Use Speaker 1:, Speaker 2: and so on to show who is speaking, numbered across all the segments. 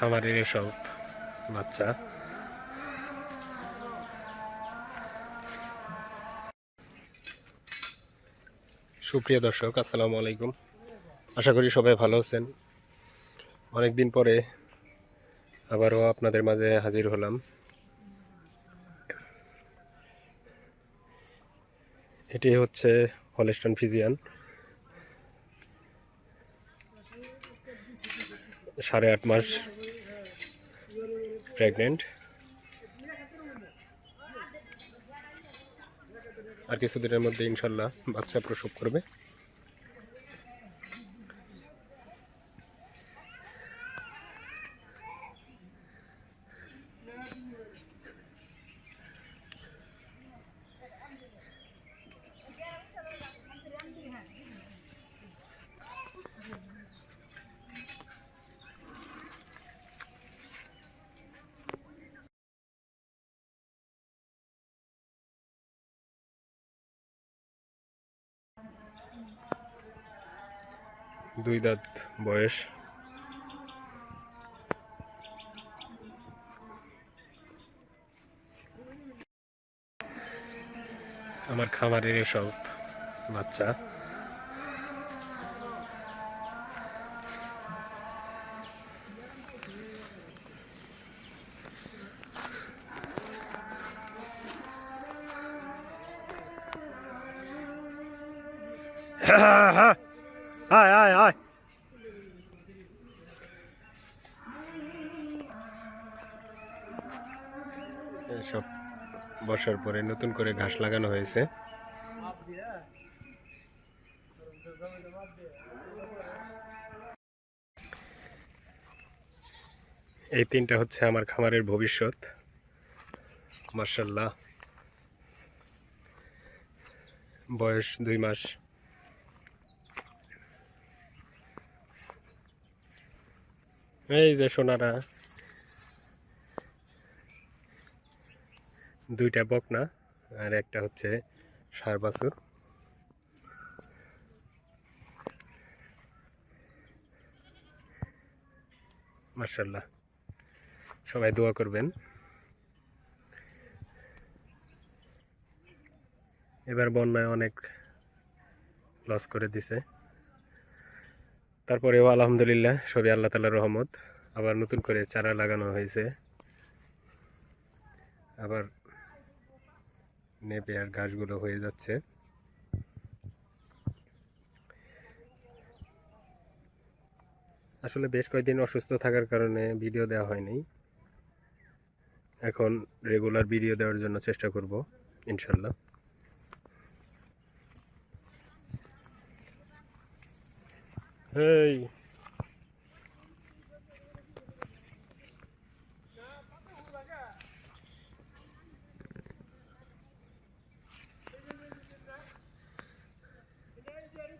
Speaker 1: খামারের সব বাচ্চা। সুপ্রিয় দর্শক, আসসালামু আলাইকুম। আশা করি সবাই ভালো আছেন। অনেকদিন পরে আবারও আপনাদের মাঝে হাজির হলাম। এটি হচ্ছে হলেস্টন ফিজিয়ান। সাড়ে আট মাস প্রেগনেন্ট আর কিছুদিনের মধ্যে ইনশাল্লাহ বাচ্চা প্রসব করবে। দুই দাঁত বয়স। আমার খামারের সব বাচ্চা। আয় আয় আয় এসব বর্ষার পরে নতুন করে ঘাস লাগানো হয়েছে। এই তিনটা হচ্ছে আমার খামারের ভবিষ্যৎ। মার্শাল্লাহ বয়স দুই মাস। এই যে সোনারা দুইটা বকনা আর একটা হচ্ছে সার বাছুর। সবাই দোয়া করবেন। এবার বন্যায় অনেক লস করে দিছে। তারপরেও আলহামদুলিল্লাহ, সবই আল্লাহ তালার রহমত। আবার নতুন করে চারা লাগানো হয়েছে। আবার নেপে আর ঘাসগুলো হয়ে যাচ্ছে। আসলে বেশ কয়েকদিন অসুস্থ থাকার কারণে ভিডিও দেওয়া হয়নি। এখন রেগুলার ভিডিও দেওয়ার জন্য চেষ্টা করব, ইনশাল্লাহ। এই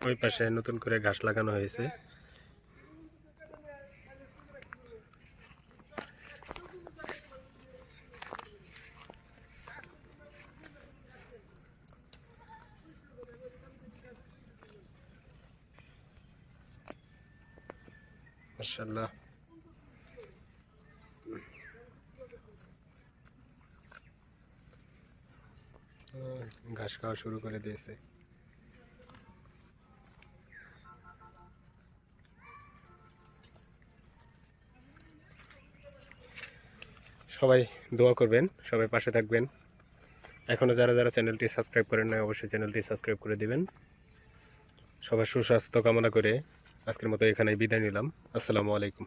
Speaker 1: ওই পাশে নতুন করে ঘাস লাগানো হয়েছে। মাশাল্লাহ আহ, ঘাস খাওয়া শুরু করে দিয়েছে। সবাই দোয়া করবেন সবাই পাশে থাকবেন। এখনও যারা যারা চ্যানেলটি সাবস্ক্রাইব করেন না অবশ্যই চ্যানেলটি সাবস্ক্রাইব করে দিবেন। সবার সুস্বাস্থ্য কামনা করে আজকের মতো এখানে বিদায় নিলাম। আসসালামু আলাইকুম।